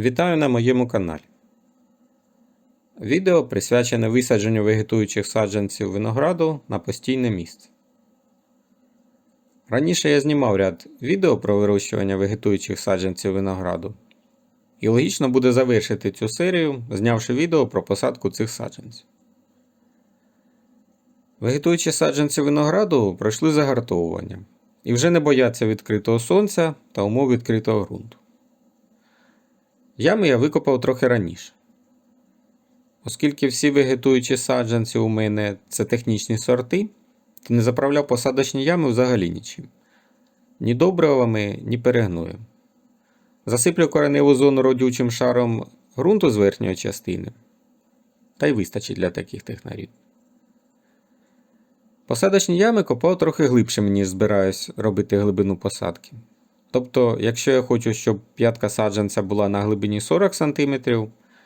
Вітаю на моєму каналі. Відео присвячене висадженню вегетуючих саджанців винограду на постійне місце. Раніше я знімав ряд відео про вирощування вегетуючих саджанців винограду. І логічно буде завершити цю серію, знявши відео про посадку цих саджанців. Вегетуючі саджанці винограду пройшли загартовування і вже не бояться відкритого сонця та умов відкритого ґрунту. Ями я викопав трохи раніше. Оскільки всі вегетуючі саджанці у мене це технічні сорти, то не заправляв посадочні ями взагалі нічим. Ні добривами, ні перегноєм. Засиплю кореневу зону родючим шаром ґрунту з верхньої частини. Та й вистачить для таких технарів. Посадочні ями копав трохи глибшим, ніж збираюсь робити глибину посадки. Тобто, якщо я хочу, щоб п'ятка саджанця була на глибині 40 см,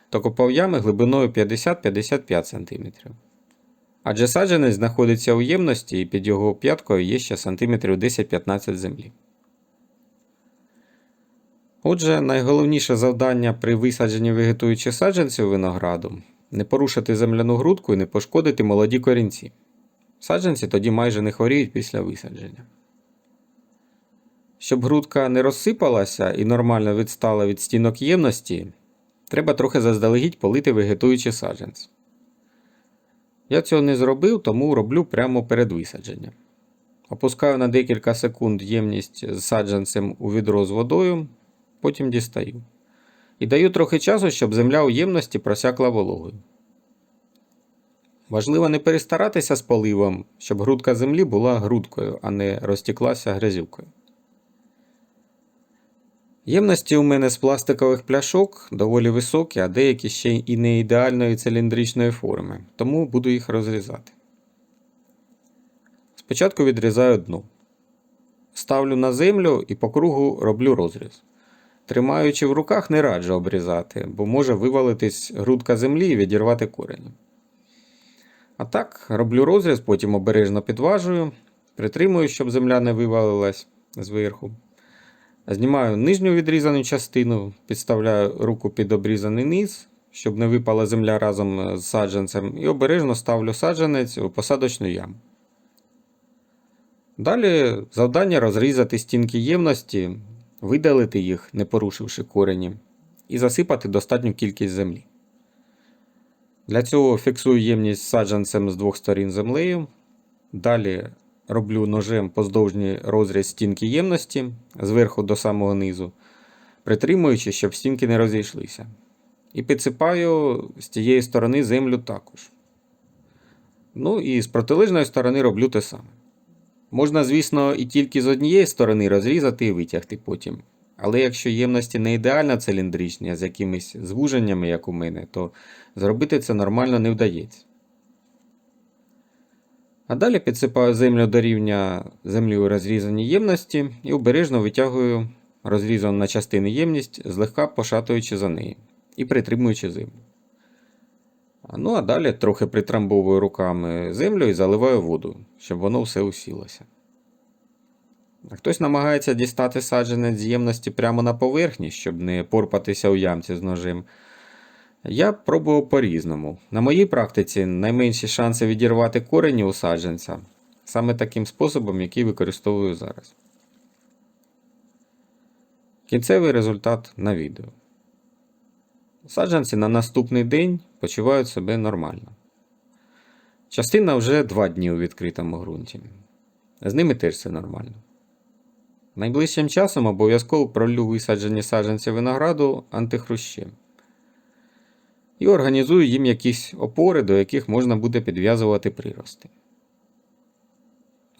то копав ями глибиною 50-55 см. Адже саджанець знаходиться у ємності і під його п'яткою є ще сантиметрів 10-15 землі. Отже, найголовніше завдання при висадженні вегетуючих саджанців винограду не порушити земляну грудку і не пошкодити молоді корінці. Саджанці тоді майже не хворіють після висадження. Щоб грудка не розсипалася і нормально відстала від стінок ємності, треба трохи заздалегідь полити вегетуючі саджанці. Я цього не зробив, тому роблю прямо перед висадженням. Опускаю на декілька секунд ємність з саджанцем у відро з водою, потім дістаю. І даю трохи часу, щоб земля у ємності просякла вологою. Важливо не перестаратися з поливом, щоб грудка землі була грудкою, а не розтіклася грязюкою. Ємності у мене з пластикових пляшок доволі високі, а деякі ще і не ідеальної циліндричної форми, тому буду їх розрізати. Спочатку відрізаю дно. Ставлю на землю і по кругу роблю розріз. Тримаючи в руках, не раджу обрізати, бо може вивалитись грудка землі і відірвати корені. А так, роблю розріз, потім обережно підважую, притримую, щоб земля не вивалилась зверху. Знімаю нижню відрізану частину, підставляю руку під обрізаний низ, щоб не випала земля разом з саджанцем, і обережно ставлю саджанець у посадочну яму. Далі завдання розрізати стінки ємності, видалити їх, не порушивши корені, і засипати достатню кількість землі. Для цього фіксую ємність саджанцем з двох сторін землею. Далі роблю ножем поздовжній розріз стінки ємності зверху до самого низу, притримуючи, щоб стінки не розійшлися. І підсипаю з тієї сторони землю також. Ну і з протилежної сторони роблю те саме. Можна, звісно, і тільки з однієї сторони розрізати і витягти потім. Але якщо ємності не ідеально циліндричні, з якимись звуженнями, як у мене, то зробити це нормально не вдається. А далі підсипаю землю до рівня землі у розрізаній ємності і обережно витягую розрізану на частини ємність, злегка пошатуючи за неї і притримуючи землю. Ну а далі трохи притрамбовую руками землю і заливаю воду, щоб воно все усілося. Хтось намагається дістати саджанець з ємності прямо на поверхні, щоб не порпатися у ямці з ножем. Я пробував по-різному. На моїй практиці найменші шанси відірвати корені у саджанця саме таким способом, який використовую зараз. Кінцевий результат на відео. Саджанці на наступний день почувають себе нормально. Частина вже 2 дні у відкритому ґрунті. З ними теж все нормально. Найближчим часом обов'язково пролю висаджені саджанці винограду антихрущем. І організую їм якісь опори, до яких можна буде підв'язувати прирости.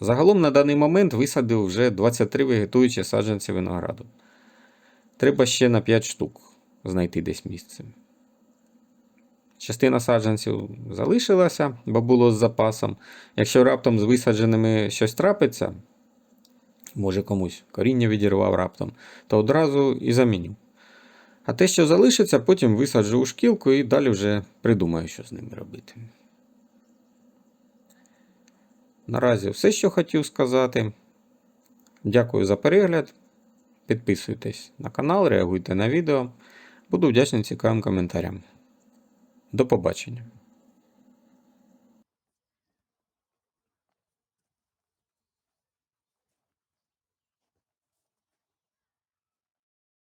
Загалом на даний момент висадив вже 23 вегетуючі саджанці винограду. Треба ще на 5 штук знайти десь місце. Частина саджанців залишилася, бо було з запасом. Якщо раптом з висадженими щось трапиться, може комусь коріння відірвав раптом, то одразу і заміню. А те, що залишиться, потім висаджу у шкілку і далі вже придумаю, що з ними робити. Наразі все, що хотів сказати. Дякую за перегляд. Підписуйтесь на канал, реагуйте на відео. Буду вдячний цікавим коментарям. До побачення.